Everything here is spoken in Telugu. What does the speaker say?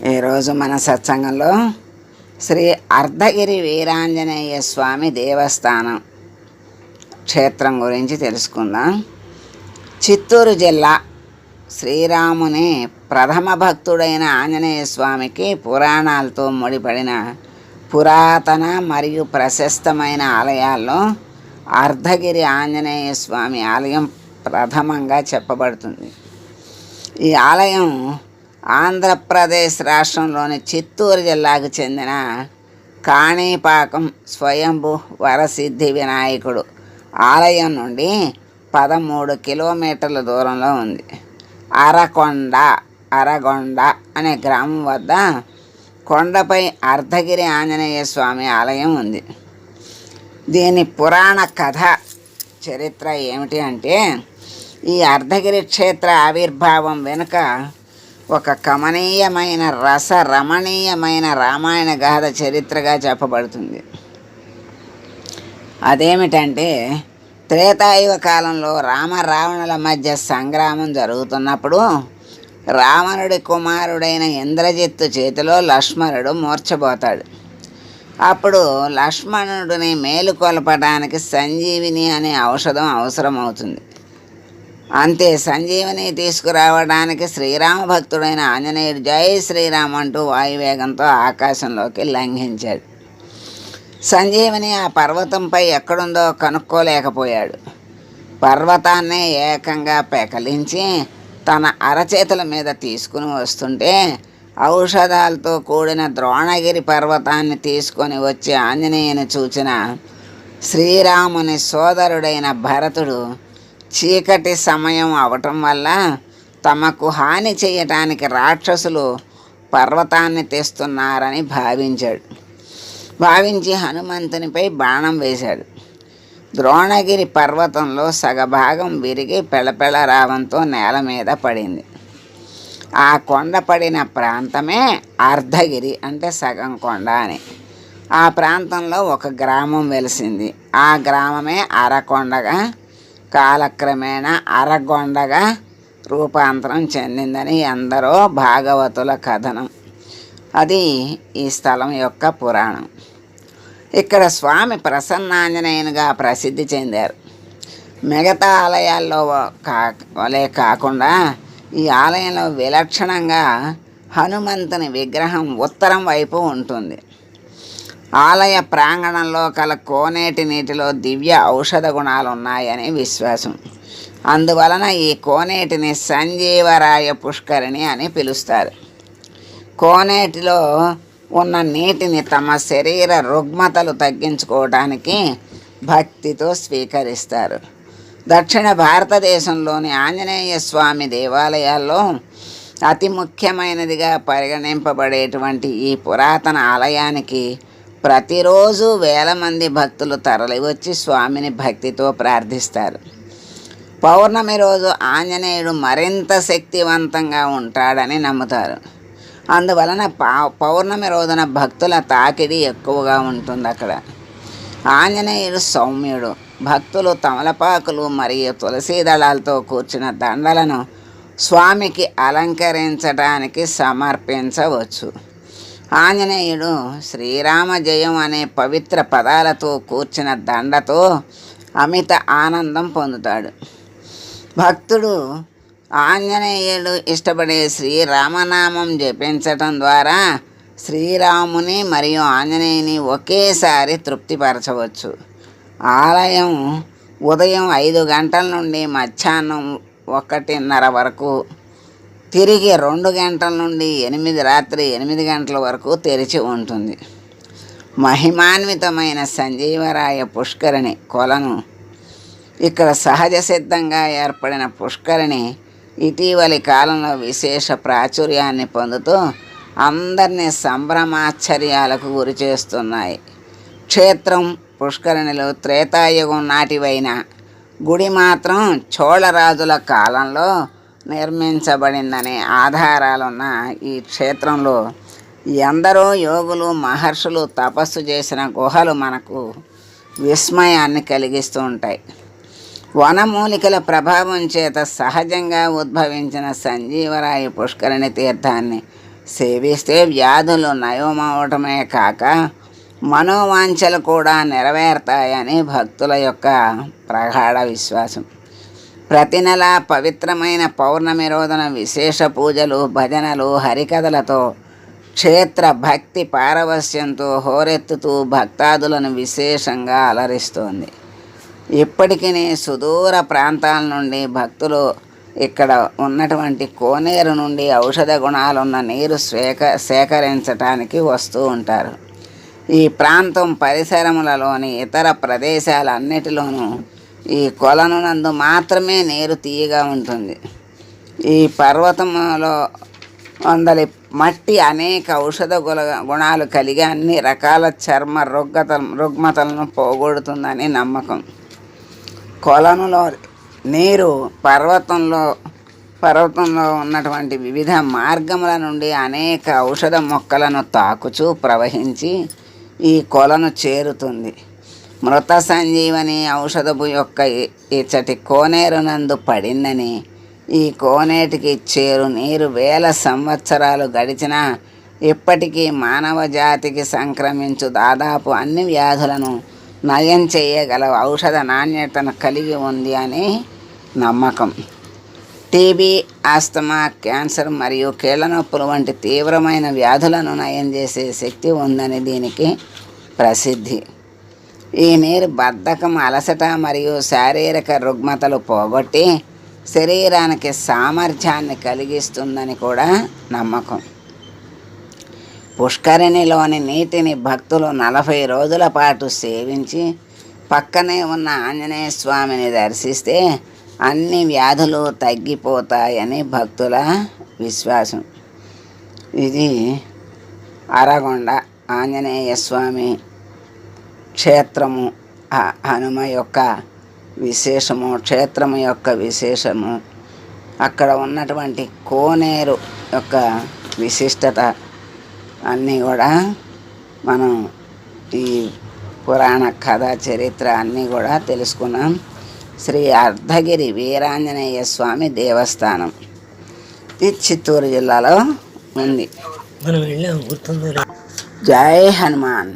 ఈరోజు మన సత్సంగంలో శ్రీ అర్ధగిరి వీరాంజనేయ స్వామి దేవస్థానం క్షేత్రం గురించి తెలుసుకుందాం. చిత్తూరు జిల్లా శ్రీరాముని ప్రథమ భక్తుడైన ఆంజనేయ స్వామికి పురాణాలతో ముడిపడిన పురాతన మరియు ప్రశస్తమైన ఆలయాల్లో అర్ధగిరి ఆంజనేయ స్వామి ఆలయం ప్రథమంగా చెప్పబడుతుంది. ఈ ఆలయం ఆంధ్రప్రదేశ్ రాష్ట్రంలోని చిత్తూరు జిల్లాకు చెందిన కాణిపాకం స్వయంభు వరసిద్ధి వినాయకుడు ఆలయం నుండి పదమూడు కిలోమీటర్ల దూరంలో ఉంది. అరకొండ అరగొండ అనే గ్రామం వద్ద కొండపై అర్ధగిరి ఆంజనేయ స్వామి ఆలయం ఉంది. దీని పురాణ కథ చరిత్ర ఏమిటి అంటే ఈ అర్ధగిరి క్షేత్ర ఆవిర్భావం వెనుక ఒక కమనీయమైన రస రమణీయమైన రామాయణ గాథ చరిత్రగా చెప్పబడుతుంది. అదేమిటంటే త్రేతాయుగ కాలంలో రామ రావణుల మధ్య సంగ్రామం జరుగుతున్నప్పుడు రావణుడి కుమారుడైన ఇంద్రజిత్తు చేతిలో లక్ష్మణుడు మూర్చబోతాడు. అప్పుడు లక్ష్మణుడిని మేలుకొలపడానికి సంజీవిని అనే ఔషధం అవసరమవుతుంది. అంతే సంజీవిని తీసుకురావడానికి శ్రీరామ భక్తుడైన ఆంజనేయుడు జై శ్రీరామ్ అంటూ వాయువేగంతో ఆకాశంలోకి లంఘించాడు. సంజీవిని ఆ పర్వతంపై ఎక్కడుందో కనుక్కోలేకపోయాడు. పర్వతాన్నే ఏకంగా పెకలించి తన అరచేతుల మీద తీసుకుని వస్తుంటే ఔషధాలతో కూడిన ద్రోణగిరి పర్వతాన్ని తీసుకొని వచ్చి ఆంజనేయుని చూచిన శ్రీరాముని సోదరుడైన భరతుడు చీకటి సమయం అవటం వల్ల తమకు హాని చేయటానికి రాక్షసులు పర్వతాన్ని తెస్తున్నారని భావించాడు. భావించి హనుమంతునిపై బాణం వేశాడు. ద్రోణగిరి పర్వతంలో సగభాగం విరిగి పెళపెళ రావంతో నేల మీద పడింది. ఆ కొండ పడిన ప్రాంతమే అర్ధగిరి అంటే సగం కొండ అని. ఆ ప్రాంతంలో ఒక గ్రామం వెలిసింది. ఆ గ్రామమే అరకొండగా కాలక్రమేణా అరగొండగా రూపాంతరం చెందిందని ఎందరో భాగవతుల కథనం. అది ఈ స్థలం యొక్క పురాణం. ఇక్కడ స్వామి ప్రసన్నాంజనేయునిగా ప్రసిద్ధి చెందారు. మిగతా ఆలయాల్లో కా వలె కాకుండా ఈ ఆలయంలో విలక్షణంగా హనుమంతుని విగ్రహం ఉత్తరం వైపు ఉంటుంది. ఆలయ ప్రాంగణంలో కల కోనేటి నీటిలో దివ్య ఔషధ గుణాలు ఉన్నాయని విశ్వాసం. అందువలన ఈ కోనేటిని సంజీవరాయ పుష్కరిణి అని పిలుస్తారు. కోనేటిలో ఉన్న నీటిని తమ శరీర రుగ్మతలు తగ్గించుకోవడానికి భక్తితో స్వీకరిస్తారు. దక్షిణ భారతదేశంలోని ఆంజనేయ స్వామి దేవాలయాల్లో అతి ముఖ్యమైనదిగా పరిగణింపబడేటువంటి ఈ పురాతన ఆలయానికి ప్రతిరోజు వేల మంది భక్తులు తరలివచ్చి స్వామిని భక్తితో ప్రార్థిస్తారు. పౌర్ణమి రోజు ఆంజనేయుడు మరింత శక్తివంతంగా ఉంటాడని నమ్ముతారు. అందువలన పా పౌర్ణమి రోజున భక్తుల తాకిడి ఎక్కువగా ఉంటుంది అక్కడ. ఆంజనేయుడు సౌమ్యుడు. భక్తులు తమలపాకులు మరియు తులసీ దళాలతో కూర్చిన దండలను స్వామికి అలంకరించడానికి సమర్పించవచ్చు. ఆంజనేయుడు శ్రీరామ జయం అనే పవిత్ర పదాలతో కూర్చిన దండతో అమిత ఆనందం పొందుతాడు. భక్తుడు ఆంజనేయుడు ఇష్టపడే శ్రీరామనామం జపించటం ద్వారా శ్రీరాముని మరియు ఆంజనేయుని ఒకేసారి తృప్తిపరచవచ్చు. ఆలయం ఉదయం ఐదు గంటల నుండి మధ్యాహ్నం ఒకటిన్నర వరకు తిరిగి రెండు గంటల నుండి ఎనిమిది రాత్రి ఎనిమిది గంటల వరకు తెరిచి ఉంటుంది. మహిమాన్వితమైన సంజీవరాయ పుష్కరిణి కొలను. ఇక్కడ సహజ సిద్ధంగా ఏర్పడిన పుష్కరిణి ఇటీవలి కాలంలో విశేష ప్రాచుర్యాన్ని పొందుతూ అందరినీ సంభ్రమాశ్చర్యాలకు గురి చేస్తున్నాయి. క్షేత్రం పుష్కరిణిలో త్రేతాయుగం నాటివైన గుడి మాత్రం చోళరాజుల కాలంలో నిర్మించబడిందనే ఆధారాలున్న ఈ క్షేత్రంలో ఎందరో యోగులు మహర్షులు తపస్సు చేసిన గుహలు మనకు విస్మయాన్ని కలిగిస్తూ ఉంటాయి. వనమూలికల ప్రభావం చేత సహజంగా ఉద్భవించిన సంజీవరాయ పుష్కరిణి తీర్థాన్ని సేవిస్తే వ్యాధులు నయమవటమే కాక మనోవాంఛలు కూడా నెరవేరుతాయని భక్తుల యొక్క ప్రగాఢ విశ్వాసం. ప్రతి నెల పవిత్రమైన పౌర్ణమి రోజున విశేష పూజలు భజనలు హరికథలతో క్షేత్ర భక్తి పారవస్యంతో హోరెత్తుతూ భక్తాదులను విశేషంగా అలరిస్తోంది. ఇప్పటికీ సుదూర ప్రాంతాల నుండి భక్తులు ఇక్కడ ఉన్నటువంటి కోనేరు నుండి ఔషధ గుణాలున్న నీరు స్వేక సేకరించటానికి వస్తూ ఉంటారు. ఈ ప్రాంతం పరిసరములలోని ఇతర ప్రదేశాలన్నిటిలోనూ ఈ కొలను నందు మాత్రమే నీరు తీయగా ఉంటుంది. ఈ పర్వతంలో వందలి మట్టి అనేక ఔషధ గుణ గుణాలు కలిగి అన్ని రకాల చర్మ రుగ్గత రుగ్మతలను పోగొడుతుందని నమ్మకం. కొలనులో నీరు పర్వతంలో పర్వతంలో ఉన్నటువంటి వివిధ మార్గముల నుండి అనేక ఔషధ మొక్కలను తాకుచూ ప్రవహించి ఈ కొలను చేరుతుంది. మృత సంజీవని ఔషధపు యొక్క ఇచ్చటి కోనేరునందు పడిందని ఈ కోనేటికి చేరు నీరు వేల సంవత్సరాలు గడిచినా ఇప్పటికీ మానవ జాతికి సంక్రమించు దాదాపు అన్ని వ్యాధులను నయం చేయగల ఔషధ నాణ్యతను కలిగి ఉంది అని నమ్మకం. టీబీ ఆస్తమా క్యాన్సర్ మరియు కీళ్ళ నొప్పులు వంటి తీవ్రమైన వ్యాధులను నయం చేసే శక్తి ఉందని దీనికి ప్రసిద్ధి. ఈ నీరు బద్ధకం అలసట మరియు శారీరక రుగ్మతలు పోగొట్టి శరీరానికి సామర్థ్యాన్ని కలిగిస్తుందని కూడా నమ్మకం. పుష్కరిణిలోని నీటిని భక్తులు నలభై రోజుల పాటు సేవించి పక్కనే ఉన్న ఆంజనేయ స్వామిని దర్శిస్తే అన్ని వ్యాధులు తగ్గిపోతాయని భక్తుల విశ్వాసం. ఇది అరగొండ ఆంజనేయ స్వామి క్షేత్రము హనుమ యొక్క విశేషము క్షేత్రము యొక్క విశేషము అక్కడ ఉన్నటువంటి కోనేరు యొక్క విశిష్టత అన్నీ కూడా మనం ఈ పురాణ కథ చరిత్ర అన్నీ కూడా తెలుసుకున్నాం. శ్రీ అర్ధగిరి వీరాంజనేయ స్వామి దేవస్థానం. ఇది చిత్తూరు జిల్లాలో ఉంది. జై హనుమాన్.